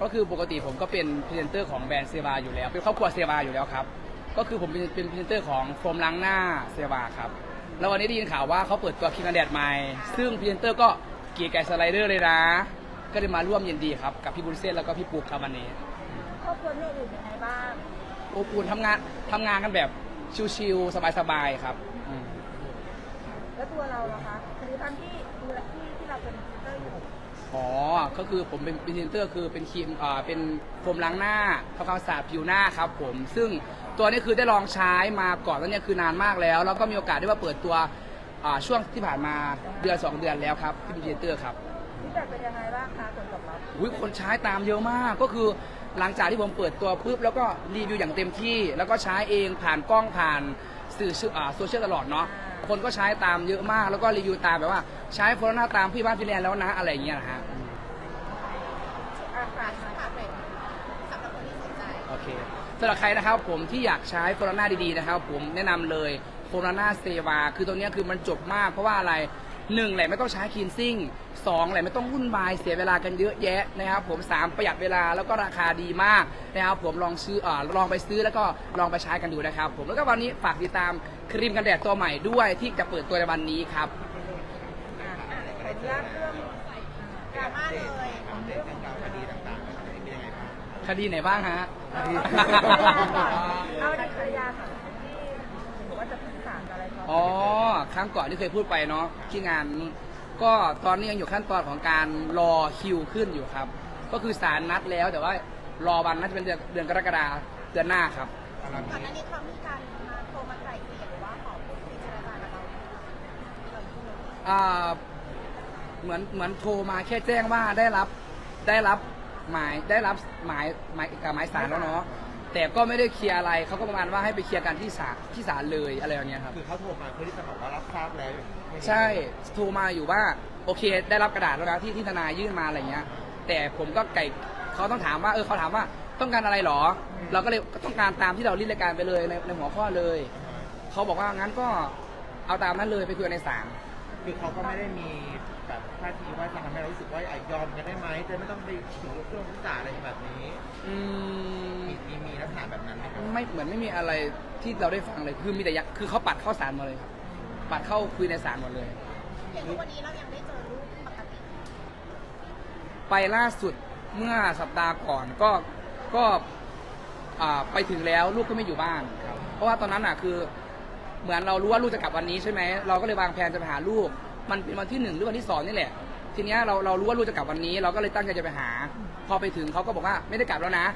ก็คือปกติผมก็เป็นพรีเซนเตอร์ของแบรนด์เซวาอยู่แล้ว เป็นครอบครัวเซวาอยู่แล้วครับ ก็คือผมเป็นเป็นพรีเซนเตอร์ของโฟมล้างหน้าเซวาครับ แล้ววันนี้ได้ยินข่าวว่าเขาเปิดตัวครีมกันแดดใหม่ ซึ่งพรีเซนเตอร์ก็เกียร์ไก่สไลเดอร์เลยนะ ก็ได้มาร่วมยินดีครับกับพี่บุญเส้นแล้วก็พี่ปุ๊กครับวันนี้ ครอบครัวพี่อื่นเป็นไงบ้างอบอุ่นทำงานทำงานกันแบบชิลๆสบายๆครับอืมแล้วตัวเราล่ะคะผลิตภัณฑ์ที่ดูแลที่ที่เราเป็นพรีเซนเตอร์ อยู่อ๋อ ก็คือผมเป็นพรีเซนเตอร์คือเป็นครีมอ่าเป็นโฟมล้างหน้าทำความสะอาดผิวหน้าครับผม ซึ่งตัวนี้คือได้ลองใช้มาก่อนแล้วเนี่ยคือนานมากแล้ว แล้วก็มีโอกาสได้มาเปิดตัวอ่าช่วงที่ผ่านมาเดือน2เดือนแล้วครับที่เป็นพรีเซนเตอร์ครับที่แบบเป็นยังไงบ้างคะผลตอบรับ อุ้ยคนใช้ตามเยอะมากก็คือหลังจากที่ผมเปิดตัวปุ๊บแล้วก็รีวิวอย่างเต็มที่ แล้วก็ใช้เองผ่านกล้องผ่านสื่ออ่าโซเชียลตลอดเนาะ คนก็ใช้ตามเยอะมาก แล้วก็รีวิวตามแบบว่าใช้โฟลหน้าตามพี่บ้านพี่แลนด์แล้วนะอะไรอย่างเงี้ยนะฮะอาฝากหน่อยค่ะโอเคสำหรับใครนะครับผมที่อยากใช้โฟลาน่าดีๆนะครับ ผมแนะนำเลยโฟลาน่าเซวาคือตัวเนี้ยคือมันจบมากเพราะว่าอะไรหนึ่งแหละไม่ต้องใช้คลีนซิ่งสองแหละไม่ต้องวุ่นวายเสียเวลากันเยอะแยะนะครับผมสามประหยัดเวลาแล้วก็ราคาดีมากนะครับผมลองซื้ออ่าลองไปซื้อแล้วก็ลองไปใช้กันดูนะครับ ผมแล้วก็วันนี้ฝากติดตาม ครีมกันแดดตัวใหม่ด้วยที่จะเปิดตัวในวันนี้ครับ ขออนุญาตเรื่องดราม่าเลยเรื่องของคดีต่างๆเป็นยังไงบ้างคดีไหนบ้างฮะ เอาดีภรรยาค่ะที่บอกว่าจะขึ้นศาลอะไรเขาอ๋อ ครั้งก่อนที่เคยพูดไปเนาะที่งาน ก็ตอนนี้ยังอยู่ขั้นตอนของการรอคิวขึ้นอยู่ครับ ก็คือศาลนัดแล้วแต่ว่ารอวันน่าจะเป็นเดือนเดือนกรกฎาเดือนหน้าครับ ก่อนหน้านี้เขามีการ อ่าเหมือนเหมือนโทรมาแค่แจ้งว่าได้รับได้รับหมายได้รับหมายหมายกับหมายสารแล้วเนาะแต่ก็ไม่ได้เคลียร์อะไรเขาก็ประมาณว่าให้ไปเคลียร์กันที่ศาลที่ศาลเลยอะไรอย่างเงี้ยครับ คือเขาโทรมาเพื่อที่จะบอกว่ารับทราบแล้วใช่โทรมาอยู่ว่าโอเค ได้รับกระดาษแล้วนะที่ที่ทนายยื่นมาอะไรเงี้ย แต่ผมก็ไก่เขาต้องถามว่าเออเขาถามว่าต้องการอะไรหรอ เราก็เลยก็ต้องการตามที่เรารีดรายการไปเลยในในหัวข้อเลยเขาบอกว่างั้นก็เอาตามนั้นเลยไปคุยกันในศาล คือเขาก็ไม่ได้มีแบบท่าทีว่าจะทำให้เรารู้สึกว่าอะยอมกันได้ไหมจะไม่ต้องไปถึงเรื่องที่ศาลอะไรแบบนี้อืมมีมีมีลักษณะแบบนั้นไหมครับไม่เหมือนไม่มีอะไรที่เราได้ฟังเลยคือมีแต่อยางคือเขาปัดเข้าศาลหมดเลยครับปัดเข้าคุยในศาลหมดเลยเห็นวันนี้เรายังได้เจอลูกปกติไปล่าสุดเมื่อสัปดาห์ก่อนก็ก็อ่าไปถึงแล้วลูกก็ไม่อยู่บ้านครับเพราะว่าตอนนั้นอะคือ เหมือนเรารู้ว่าลูกจะกลับวันนี้ใช่ไหมเราก็เลยวางแผนจะไปหาลูก มันเป็นวันที่หนึ่งหรือวันที่สองนี่แหละ ทีเนี้ยเราเรารู้ว่าลูกจะกลับวันนี้ เราก็เลยตั้งใจจะไปหา พอไปถึงเขาก็บอกว่าไม่ได้กลับแล้วนะ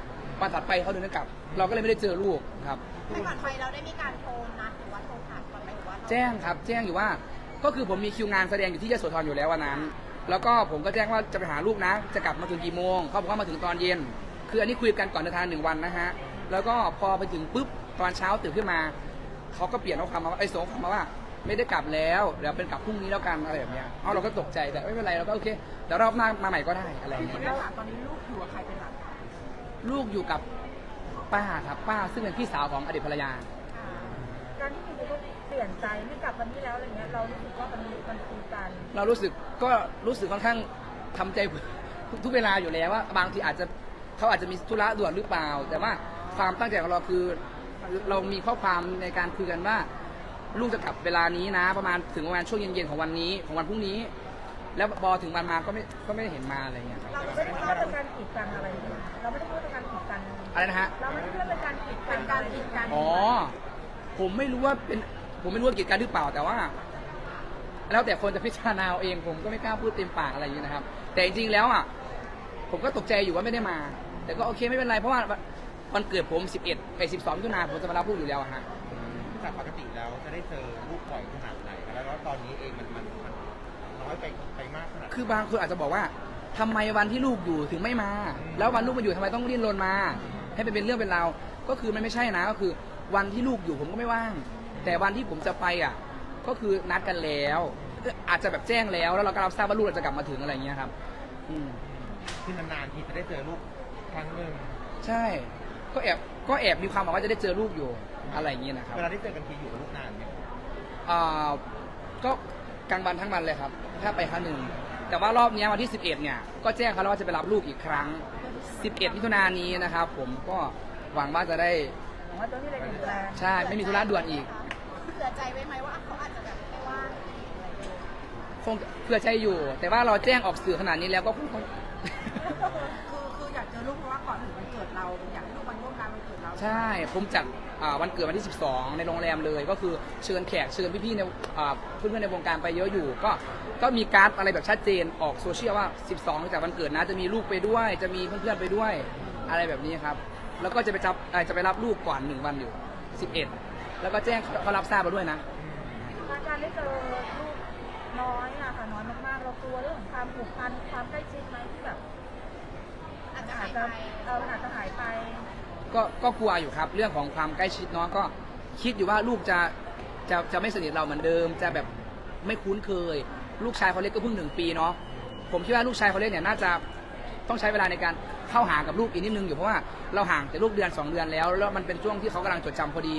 วันถัดไปเขาเดินกลับ เราก็เลยไม่ได้เจอลูกครับ แต่ก่อนไปเราได้มีการโทรนัดหรือว่าโทรถามก่อนไหมหรือว่าแจ้งครับแจ้งอยู่ว่าก็คือผมมีคิวงานแสดงอยู่ที่ยโสธรอยู่แล้ววันนั้น แล้วก็ผมก็แจ้งว่าจะไปหาลูกนะ จะกลับมาถึงกี่โมงเขาบอกว่ามาถึงตอนเย็น คืออันนี้คุยกันก่อนเดินทางหนึ่งวันนะฮะแล้วก็พอไปถึงปุ๊บตอนเช้าตื่นขึ้นมา เขาก็เปลี่ยนข้อความมาว่าไอ้ยส่งข้อความมาว่า ไม่ได้กลับแล้วเดี๋ยวเป็นกลับพรุ่งนี้แล้วกันอะไรแบบเนี้ยเอาเราก็ตกใจแต่ไม่เป็นไรเราก็โอเคเดี๋ยวรอบหน้ามาใหม่ก็ได้อะไรอย่างเงี้ยแล้วตอนนี้ลูกอยู่กับใครเป็นหลักลูกอยู่กับป้าครับป้าซึ่งเป็นพี่สาวของอดีตภรรยา การที่มีลูกเปลี่ยนใจไม่กลับวันนี้แล้วอะไรเงี้ยเรารู้สึกว่ามันมันคุยกันเรารู้สึกก็รู้สึกค่อนข้างทำใจทุกทุกเวลาอยู่แล้วว่า บางทีอาจจะเขาอาจจะมีธุระด่วนหรือเปล่า แต่ว่าความตั้งใจของเราคือ เรามีข้อความในการคุยกันว่า ลูกจะกลับเวลานี้นะ ประมาณถึงประมาณช่วงเย็นๆของวันนี้ของวันพรุ่งนี้ แล้วพอถึงวันมาก็ไม่ก็ไม่ได้เห็นมาอะไรอย่างเงี้ยครับเราไม่ได้พูดว่าเป็นการกีดกันอะไรเลยเราไม่ได้พูดว่าเป็นการกีดกันอะไรนะฮะเราไม่ได้พูดว่าเป็นการกีดกันการกีดกันอ๋อผมไม่รู้ว่าเป็นผมไม่รู้ว่ากิจการหรือเปล่าแต่ว่า แล้วแต่คนจะพิจารณาเอาเองผมก็ไม่กล้าพูดเต็มปากอะไรอย่างนี้นะครับ แต่จริงๆแล้วอะผมก็ตกใจอยู่ว่าไม่ได้มา แต่ก็โอเคไม่เป็นไรเพราะว่า วันเกิดผม 11ไป12มิถุนาผมจะมารับลูกอยู่แล้วอะฮะ จากปกติแล้วจะได้เจอลูกบ่อยขนาดไหนแล้วตอนนี้เองมันมันมันน้อยไปไปมากขนาดไหน คือบางคนอาจจะบอกว่าทำไมวันที่ลูกอยู่ถึงไม่มาแล้ววันลูกมาอยู่ทำไมต้องดิ้นรนมา ให้เป็นเป็นเรื่องเป็นราวก็คือมันไม่ใช่นะก็คือ วันที่ลูกอยู่ผมก็ไม่ว่าง แต่วันที่ผมจะไปอะ ก็คือนัดกันแล้วเอ่ออาจจะแบบแจ้งแล้วแล้วเราก็รับทราบว่าลูกเราจะกลับมาถึงอะไรอย่างเงี้ยครับ อืมคือนานๆทีจะได้เจอลูกครั้งหนึ่งใช่ ก็แอบก็แอบมีความหวังว่าจะได้เจอลูกอยู่อะไรอย่างเงี้ยนะครับเวลาได้เจอกันทีอยู่กับลูกนานไหมอ่าก็กลางวันทั้งวันเลยครับถ้าไปครั้งหนึ่งอแต่ว่ารอบเนี้ยวันที่ 11 เนี่ย ก็แจ้งเขาแล้วว่าจะไปรับลูกอีกครั้ง 11มิถุนายนนี้นะครับผมก็หวังว่าจะได้ผมว่าตัวที่เลยดูแลใช่ ไม่มีธุระด่วนอีก เผื่อใจไว้ไหมว่าเขาอาจจะแบบไม่ว่างอีกอะไรอย่างเงี้ยคงเพื่อใช้อยู่ แต่ว่าเราแจ้งออกสื่อขนาดนี้แล้วก็คงต้อง ใช่ผมจัดอ่าวันเกิดวันที่ 12 ในโรงแรมเลย ก็คือเชิญแขกเชิญพี่ๆในอ่าเพื่อนๆในวงการไปเยอะอยู่ ก็ก็มีการ์ดอะไรแบบชัดเจนออกโซเชียลว่า 12จากวันเกิดนะจะมีลูกไปด้วย จะมีเพื่อนๆไปด้วยอะไรแบบนี้ครับ แล้วก็จะไปจับอ่าจะไปรับลูกก่อนหนึ่งวันอยู่ 11 แล้วก็แจ้งเขารับทราบมาด้วยนะ การได้เจอลูกน้อยอะค่ะน้อยมากๆ เรากลัวเรื่องของความผูกพันความใกล้ชิดไหมที่แบบอาจจะหายไป เออมันอาจจะหายไป ก็ก็กลัวอยู่ครับ เรื่องของความใกล้ชิดเนาะก็คิดอยู่ว่าลูกจะจะจะไม่สนิทเราเหมือนเดิม จะแบบไม่คุ้นเคย ลูกชายเขาเล็กก็เพิ่งหนึ่งปีเนาะผมคิดว่าลูกชายเขาเล็กเนี่ยน่าจะต้องใช้เวลาในการเข้าหากับลูกอีกนิดนึงอยู่เพราะว่าเราห่างแต่ลูกเดือนสองเดือนแล้ว แล้วมันเป็นช่วงที่เขากำลังจดจำพอดี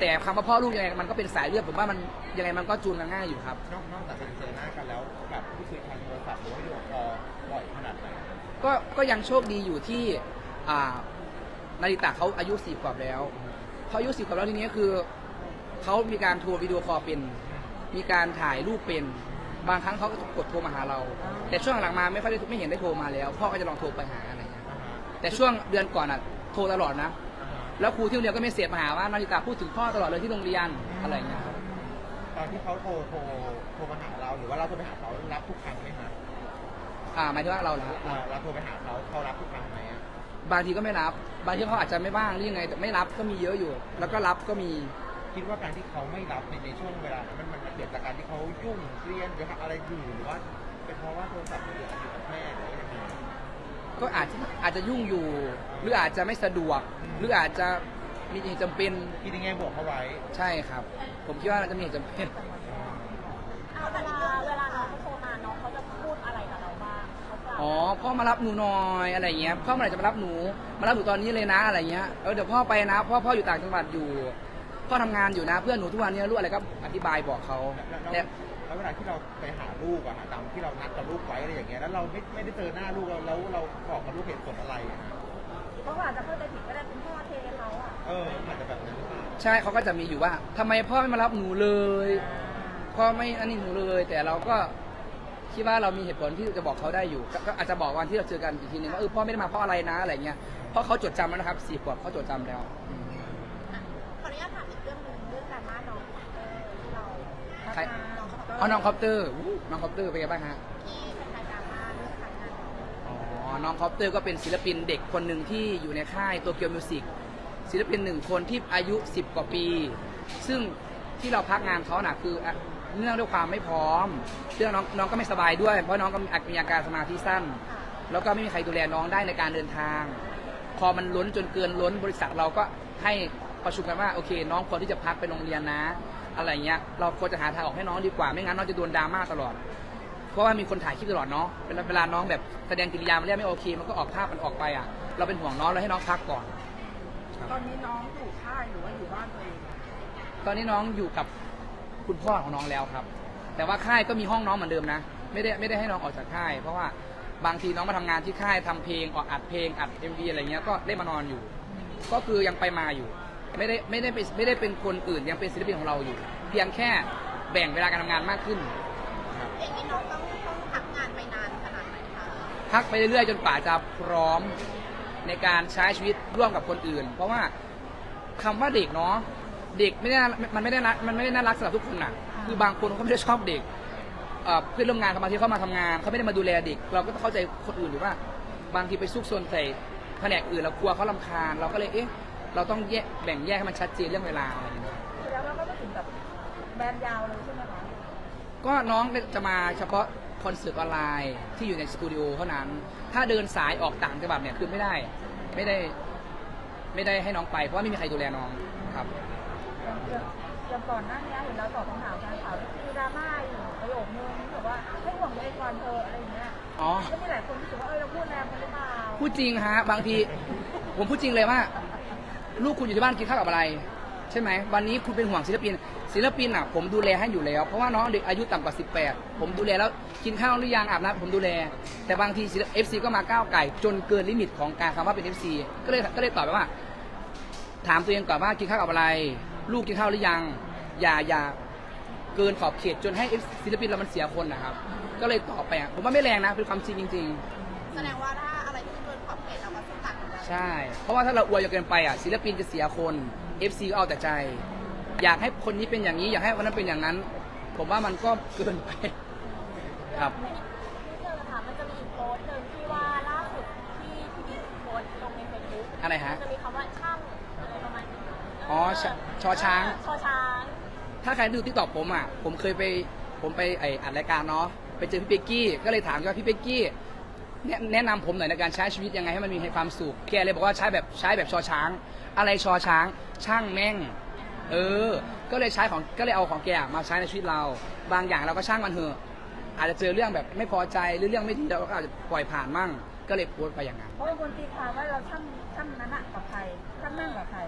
แต่คำว่าพ่อลูกยังไงมันก็เป็นสายเลือดผมว่ามันยังไงมันก็จูนกันง่ายอยู่ครับนอกนอกจากการเจอหน้ากันแล้วแบบพูดคุยทางโทรศัพท์หรือว่าวิดีโอคอลบ่อยขนาดไหนก็ก็ยังโชคดีอยู่ที่อ่า นาริตะเขาอายุสี่ขวบแล้วเขาอายุสี่ขวบแล้วทีนี้คือเขามีการโทรวิดีโอคอลเป็น มีการถ่ายรูปเป็น บางครั้งเขาก็กดโทรมาหาเรา แต่ช่วงหลังมาไม่ค่อยได้ไม่เห็นได้โทรมาแล้ว พ่อก็จะลองโทรไปหาอะไรอย่างเงี้ยอ่าฮะแต่ช่วงเดือนก่อนอะโทรตลอดนะอ่าฮะแล้วครูที่โรงเรียนก็ไม่เสียมาหาว่านาริตะพูดถึงพ่อตลอดเลยที่โรงเรียนอะไรอย่างเงี้ยครับตอนที่เขาโทรโทรโทรมาหาเราหรือว่าเราโทรไปหาเขารับทุกครั้งไหมฮะอ่าหมายถึงว่าเราเหรออ่าเราโทรไปหาเขาเขารับ บางทีก็ไม่รับ บางทีเขาอาจจะไม่ว่างหรือยังไงแต่ไม่รับก็มีเยอะอยู่ แล้วก็รับก็มี คิดว่าการที่เขาไม่รับในในช่วงเวลานั้นมันมันมันเกิดจากการที่เขายุ่งเรียนหรืออะไรอยู่หรือว่า เป็นเพราะว่าโทรศัพท์มันอยู่กับแม่หรือว่ายังไงก็อาจจะอาจจะยุ่งอยู่ หรืออาจจะไม่สะดวกหรืออาจจะมีเหตุจำเป็นคิดในแง่บวกเขาไว้ ใช่ครับ ผมคิดว่าน่าจะมีเหตุจำเป็น อ๋อพ่อมารับหนูหน่อยอะไรเงี้ยพ่อเมื่อไหร่จะมารับหนู มารับหนูตอนนี้เลยนะอะไรเงี้ยเออเดี๋ยวพ่อไปนะพ่อพ่ออยู่ต่างจังหวัดอยู่พ่อทำงานอยู่นะเพื่อนหนูทุกวันนี้รู้อะไรก็อธิบายบอกเขาแล้วแต่แล้วเวลาที่เราไปหาลูกอะหาตามที่เรานัดกับลูกไว้อะไรอย่างเงี้ยแล้วเราไม่ไม่ได้เจอหน้าลูกเราแล้วเราบอกกับลูกเหตุผลอะไรอะฮะเพราะว่าอาจจะเข้าใจผิดก็ได้เป็นพ่อเทเขาอะเอออาจจะแบบนั้นหรือเปล่าใช่เขาก็จะมีอยู่ว่าทำไมพ่อไม่มารับหนูเลย พ่อไม่อันนี้หนูเลย แต่เราก็ คิดว่าเรามีเหตุผลที่จะบอกเขาได้อยู่ก็ก็อาจจะบอกวันที่เราเจอกันอีกทีนึงว่าเออพ่อไม่ได้มาเพราะอะไรนะอะไรเงี้ยเพราะเขาจดจำแล้วนะครับสี่ขวบเขาจดจำแล้วอะขออนุญาตถามอีกเรื่องหนึ่งเรื่องดราม่าน้องคอปเตอร์ที่เราใคร น้องคอปเตอร์เอาน้องคอปเตอร์อู้น้องคอปเตอร์เป็นไงบ้างฮะ ที่เป็นการดราม่าเรื่องการงานน้องอ๋อ น้องคอปเตอร์ก็เป็นศิลปินเด็กคนหนึ่งที่อยู่ในค่ายโตเกียวมิวสิกศิลปินหนึ่งคนที่อายุ 10 กว่าปี ซึ่งที่เราพักงานเขาน่ะคืออะ เนื่องด้วยความไม่พร้อมเรื่องน้องน้องก็ไม่สบายด้วย เพราะน้องก็มีมีอาการสมาธิสั้นค่ะแล้วก็ไม่มีใครดูแลน้องได้ในการเดินทาง พอมันล้นจนเกินล้นบริษัทเราก็ให้ประชุมกันว่าโอเค น้องควรที่จะพักไปโรงเรียนนะ อะไรเงี้ยเราควรจะหาทางออกให้น้องดีกว่า ไม่งั้นน้องจะโดนดราม่าตลอด เพราะว่ามีคนถ่ายคลิปตลอดเนาะเวลาเวลาน้องแบบแสดงกิริยามันเรียกไม่โอเค มันก็ออกภาพมันออกไปอะ เราเป็นห่วงน้องเราให้น้องพักก่อน ตอนนี้น้องอยู่ค่ายหรือว่าอยู่บ้านตัวเอง ตอนนี้น้องอยู่กับ คุณพ่อของน้องแล้วครับ แต่ว่าค่ายก็มีห้องน้องเหมือนเดิมนะ ไม่ได้ไม่ได้ให้น้องออกจากค่าย เพราะว่าบางทีน้องมาทำงานที่ค่ายทำเพลงออกอัดเพลงอัดเอ็มวีอะไรเงี้ยก็ได้มานอนอยู่ ก็คือยังไปมาอยู่ ไม่ได้ไม่ได้เป็นไม่ได้เป็นคนอื่นยังเป็นศิลปินของเราอยู่ เพียงแค่แบ่งเวลาการทำงานมากขึ้นเองนี่น้องต้องต้องพักงานไปนานขนาดไหนคะพักไปเรื่อยๆจนกว่าจะพร้อมในการใช้ชีวิตร่วมกับคนอื่น เพราะว่าคำว่าเด็กเนาะ เด็กไม่ได้น่ามันไม่ได้น่ามันไม่ได้น่ารักสำหรับทุกคนอะ คือบางคนเขาไม่ได้ชอบเด็กเอ่อเพื่อนร่วมงานเขามาที่เขามาทำงานเขาไม่ได้มาดูแลเด็ก เราก็ต้องเข้าใจคนอื่นหรือว่า บางทีไปซุกซนใส่แผนกอื่นเรากลัวเขาลำคาญ เราก็เลยเอ๊ะเราต้องแยกแบ่งแยกให้มันชัดเจนเรื่องเวลาอะไรอย่างเงี้ย แล้วเราก็ไม่ถึงแบบแบนยาวเลยใช่ไหมคะก็น้องจะมาเฉพาะคอนเสิร์ตออนไลน์ที่อยู่ในสตูดิโอเท่านั้น ถ้าเดินสายออกต่างจังหวัดเนี่ยคือไม่ได้ ไม่ได้ ไม่ได้ให้น้องไปเพราะว่าไม่มีใครดูแลน้องครับ อย่างอย่างอย่างก่อนหน้านี้เห็นเราตอบคำถามการข่าวที่มีดราม่าอยู่ประโยคนึงแบบว่าให้ห่วงตัวเองก่อนเธอะอะไรอย่างเงี้ยอ๋อ ก็มีหลายคนที่รู้สึกว่าเออเราพูดแรงไปหรือเปล่าพูดจริงฮะบางที ผมพูดจริงเลยว่า ลูกคุณอยู่ที่บ้านกินข้าวกับอะไร ใช่ไหมวันนี้คุณเป็นห่วงศิลปิน ศิลปินอะ ผมดูแลให้อยู่แล้ว เพราะว่าน้องเด็กอายุต่ำกว่า 18 ผมดูแลแล้วกินข้าวหรือยังอาบน้ำผมดูแล แต่บางทีเอฟซีก็มาก้าวไก่ จนเกินลิมิตของการคำว่าเป็น FC ก็เลยก็เลยตอบไปว่า ถามตัวเองก่อนว่ากินข้าวกับอะไร ลูกกินข้าวหรือยัง อย่าอย่าเกินขอบเขตจนให้ FC ศิลปินเรามันเสียคนนะครับ ก็เลยตอบไปอะผมว่าไม่แรงนะเป็นความจริงจริง ๆ แสดงว่าถ้าอะไรที่เกินขอบเขตเราก็สกัดกันใช่ เพราะว่าถ้าเราอวยจนเกินไปอะศิลปินจะเสียคน FC ก็เอาแต่ใจ อยากให้คนนี้เป็นอย่างนี้ อยากให้วันนั้นเป็นอย่างนั้น ผมว่ามันก็เกินไปครับที่เจอค่ะมันจะมีอีกโพสต์หนึ่งที่ว่าล่าสุดที่พี่บิ๊กโพสต์ลงในเฟซบุ๊กอะไรฮะมันจะมีคำว่าช่างอะไรประมาณนี้อ๋อชช อช้าง ชอช้างถ้าใครดูทิกตอกผมอะ ผมเคยไป ผมไปไออัดรายการเนาะ ไปเจอพี่เป๊กกี้ ก็เลยถามว่าพี่เป๊กกี้แนะแนะนำผมหน่อยในการใช้ชีวิตยังไงให้มันมีความสุข แกเลยบอกว่าใช้แบบใช้แบบชอช้าง อะไรชอช้าง ช่างแม่ง เออ ก็เลยใช้ของ ก็เลยเอาของแกมาใช้ในชีวิตเรา บางอย่างเราก็ช่างมันเถอะ อาจจะเจอเรื่องแบบไม่พอใจหรือเรื่องไม่ดีเราก็อาจจะปล่อยผ่านมั่ง ก็เลยโพสต์ไปอย่างนั้น เพราะว่าคนตีความว่าเราช่างช่างนั้นอะกับใครช่างนั่งกับใคร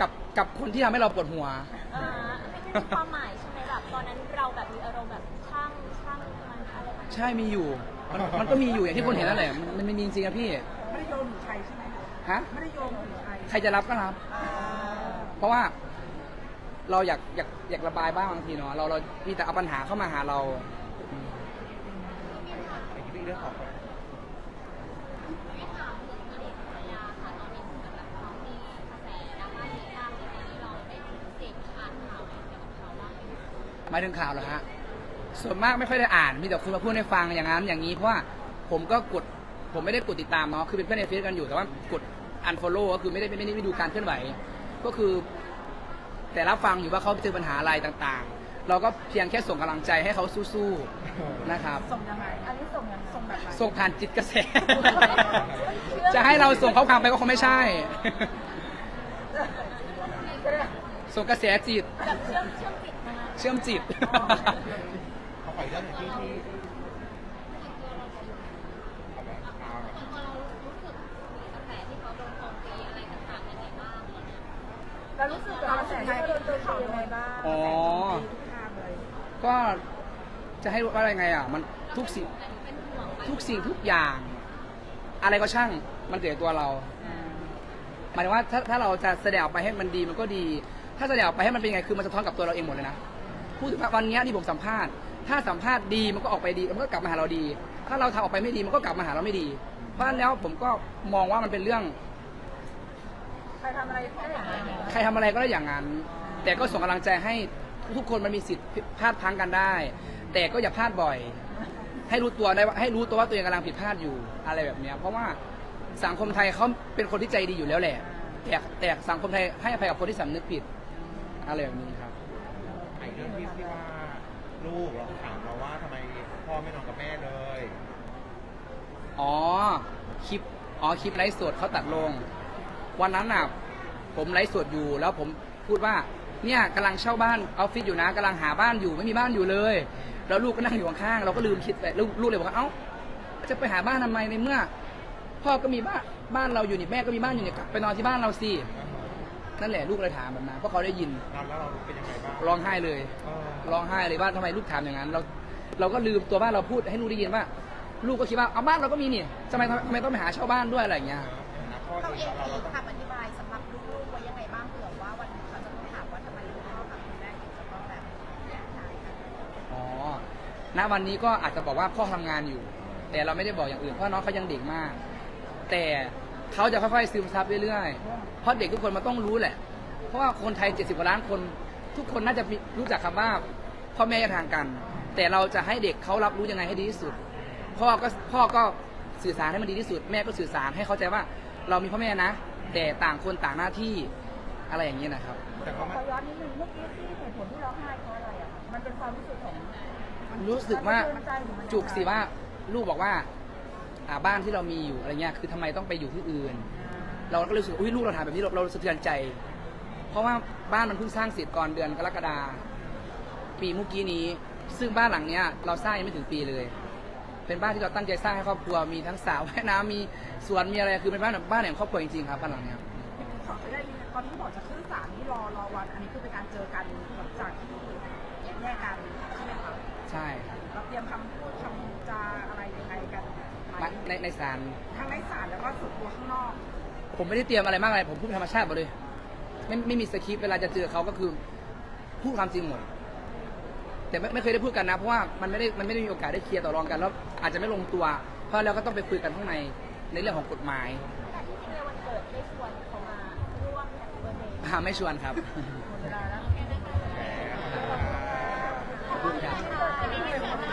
กับกับคนที่ทำให้เราปวดหัว อ่าไม่ได้มีความหมายใช่ไหมแบบตอนนั้นเราแบบมีอารมณ์แบบช่างช่างมันอะไรแบบใช่มีอยู่ มันมันก็มีอยู่อย่างที่คนเห็นนั่นแหละมันมันมีจริงๆอะพี่ไม่ได้โยนถึงใครใช่ไหมฮะไม่ได้โยนถึงใครใครจะรับก็รับ อ่าเพราะว่าเราอยากอยากอยากระบายบ้างบางทีเนาะเราเรามีแต่เอาปัญหาเข้ามาหาเราไอ้ที่เรื่องของ มายถึงข่าวเหรอฮะส่วนมากไม่ค่อยได้อ่านมีแต่คุณมาพูดให้ฟังอย่างนั้นอย่างนี้เพราะว่าผมก็กดผมไม่ได้กดติดตามเนาะคือเป็นเพื่อนในเฟซกันอยู่แต่ว่ากด unfollow ก็คือไม่ได้ไม่ได้ไม่ดูการเคลื่อนไหว ก็คือ แต่รับฟังอยู่ว่าเขาเจอปัญหาอะไรต่างๆ เราก็เพียงแค่ส่งกำลังใจให้เขาสู้ๆนะครับ ส่งยังไงอันนี้ส่งยังส่งแบบไหนส่งผ่านจิตกระแส จะให้เราส่งข้อความไปก็คงไม่ใช่ ส่งกระแสจิต แบบเชื่อมเชื่อมติดมาเชื่อมจิต เขาปล่อยเรื่องที่ที่เอาแบบเอาแบบเรารู้สึกกับกระแสที่โดนโจมตียังไงบ้างอ๋อ ทุกทางเลยก็จะให้ว่าอะไรไงอะ มันทุกสิ่งทุกสิ่งทุกอย่าง อะไรก็ช่างมันเกิดจากตัวเรา หมายถึงว่าถ้าถ้าเราจะแสดงออกไปให้มันดีมันก็ดี ถ้าแสดงออกไปให้มันเป็นยังไงคือมันสะท้อนกับตัวเราเองหมดเลยนะพูดถึงว่าวันเนี้ยที่ผมสัมภาษณ์ ถ้าสัมภาษณ์ดีมันก็ออกไปดีมันก็กลับมาหาเราดี ถ้าเราทำออกไปไม่ดีมันก็กลับมาหาเราไม่ดี เพราะฉะนั้นแล้วผมก็มองว่ามันเป็นเรื่อง ใครทำอะไรแค่อย่างนั้นใครทำอะไรก็ได้อย่างนั้น แต่ก็ส่งกำลังใจให้ทุกคนมันมีสิทธิ์พลาดพลั้งกันได้ แต่ก็อย่าพลาดบ่อย ให้รู้ตัวได้ว่าให้รู้ตัวว่าตัวเองกำลังผิดพลาดอยู่อะไรแบบเนี้ยเพราะว่าสังคมไทยเขาเป็นคนที่ใจดีอยู่แล้วแหละแต่แต่สังคมไทยให้อภัยกับคนที่สำนึกผิด อะไรแบบนี้ครับ ไอ้เรื่องที่ที่ว่าลูกเราถามเราว่าทำไมพ่อไม่นอนกับแม่เลย อ๋อคลิปอ๋อคลิปไลฟ์สดเขาตัดลง วันนั้นน่ะผมไลฟ์สดอยู่แล้วผมพูดว่าเนี่ยกำลังเช่าบ้านออฟฟิศอยู่นะกำลังหาบ้านอยู่ไม่มีบ้านอยู่เลย แล้วลูกก็นั่งอยู่ข้างๆเราก็ลืมคิดไปลูกลูกเลยบอกว่าเอ้าจะไปหาบ้านทำไมในเมื่อ พ่อก็มีบ้านบ้านเราอยู่นี่แม่ก็มีบ้านอยู่นี่กลับไปนอนที่บ้านเราสิ นั่นแหละลูกเลยถามแบบนั้นเพราะเขาได้ยินนอนแล้วเราเป็นยังไงบ้างร้องไห้เลยเออร้องไห้เลยว่าทำไมลูกถามอย่างนั้น เราเราก็ลืมตัวบ้านเราพูดให้ลูกได้ยินว่า ลูกก็คิดว่าเอาบ้านเราก็มีนี่ทำไมทำไมต้องไปหาเช่าบ้านด้วยอะไรอย่างเงี้ยนะพ่อเราเอเองงเรามีเราต้องคำอธิบายสำหรับลูกๆไว้ยังไงบ้างเผื่อว่าวันหนึงเขาจะต้องถามว่าทำไมคุณพ่อกับคุณแม่ถึงจะต้องแบบแยกทางกันอ๋อ ณ วันนี้ก็อาจจะบอกว่าพ่อทำงานอยู่ แต่เราไม่ได้บอกอย่างอื่นเพราะน้องเขายังเด็กมาก แต่ เขาจะค่อยๆซึมซับเรื่อยๆ เพราะเด็กทุกคนมันต้องรู้แหละ เพราะว่าคนไทย 70กว่าล้านคน ทุกคนน่าจะมีรู้จักคำว่าพ่อแม่แยกทางกัน แต่เราจะให้เด็กเขารับรู้ยังไงให้ดีที่สุด พ่อก็พ่อก็สื่อสารให้มันดีที่สุด แม่ก็สื่อสารให้เข้าใจว่า เรามีพ่อแม่นะ แต่ต่างคนต่างหน้าที่อะไรอย่างนี้ยนะครับ แต่ขเขาไม่อย้อนนิดนึงเมื่อกี้ที่เหตุผลที่ร้องไห้เพราะอะไรอะคะมันเป็นความรู้สึกของรู้สึกว่ามันสะเทือนใจหรือมันจุกสิว่าลูกบอกว่า อ่าบ้านที่เรามีอยู่อะไรเงี้ยคือทำไมต้องไปอยู่ที่อื่น เราก็รู้สึกอุ้ยลูกเราทำแบบนี้เราเราสะเทือนใจ เพราะว่าบ้านมันเพิ่งสร้างเสร็จก่อนเดือนกรกฎาปีเมื่อกี้นี้ ซึ่งบ้านหลังเนี้ยเราสร้างยังไม่ถึงปีเลย เป็นบ้านที่เราตั้งใจสร้างให้ครอบครัวมีทั้งสระว่ายน้ำมีสวนมีอะไรคือเป็นบ้านแบบบ้านแห่งครอบครัวจริงๆครับบ้านหลังเนี้ย ขอได้ยินตอนที่บอกจะขึ้นศาลนี่รอรอวัน อันนี้คือเป็นการเจอกันหลังจากที่แยกกันใช่ไหมคะใช่ครับ เราเตรียมคำพูดคำจาอะไรยังไงกันไหม ในในศาลทั้งในศาลแล้วก็ส่วนตัวข้างนอก ผมไม่ได้เตรียมอะไรมากอะไรผมพูดธรรมชาติหมดเลย ไม่ไม่มีสคริปต์เวลาจะเจอเขาก็คือพูดความจริงหมด แต่ไม่ไม่เคยได้พูดกันนะ เพราะว่ามันไม่ได้มันไม่ได้มีโอกาสได้เคลียร์ต่อรองกันแล้วอาจจะไม่ลงตัว เพราะเราก็ต้องไปคุยกันข้างในในเรื่องของกฎหมายแต่ที่จริงในวันเกิดได้ชวนเขามาร่วมแฮปปี้เบิร์ดเดย์อ่าไม่ชวนครับ หมดเวลาแล้ว ขอบคุณครับ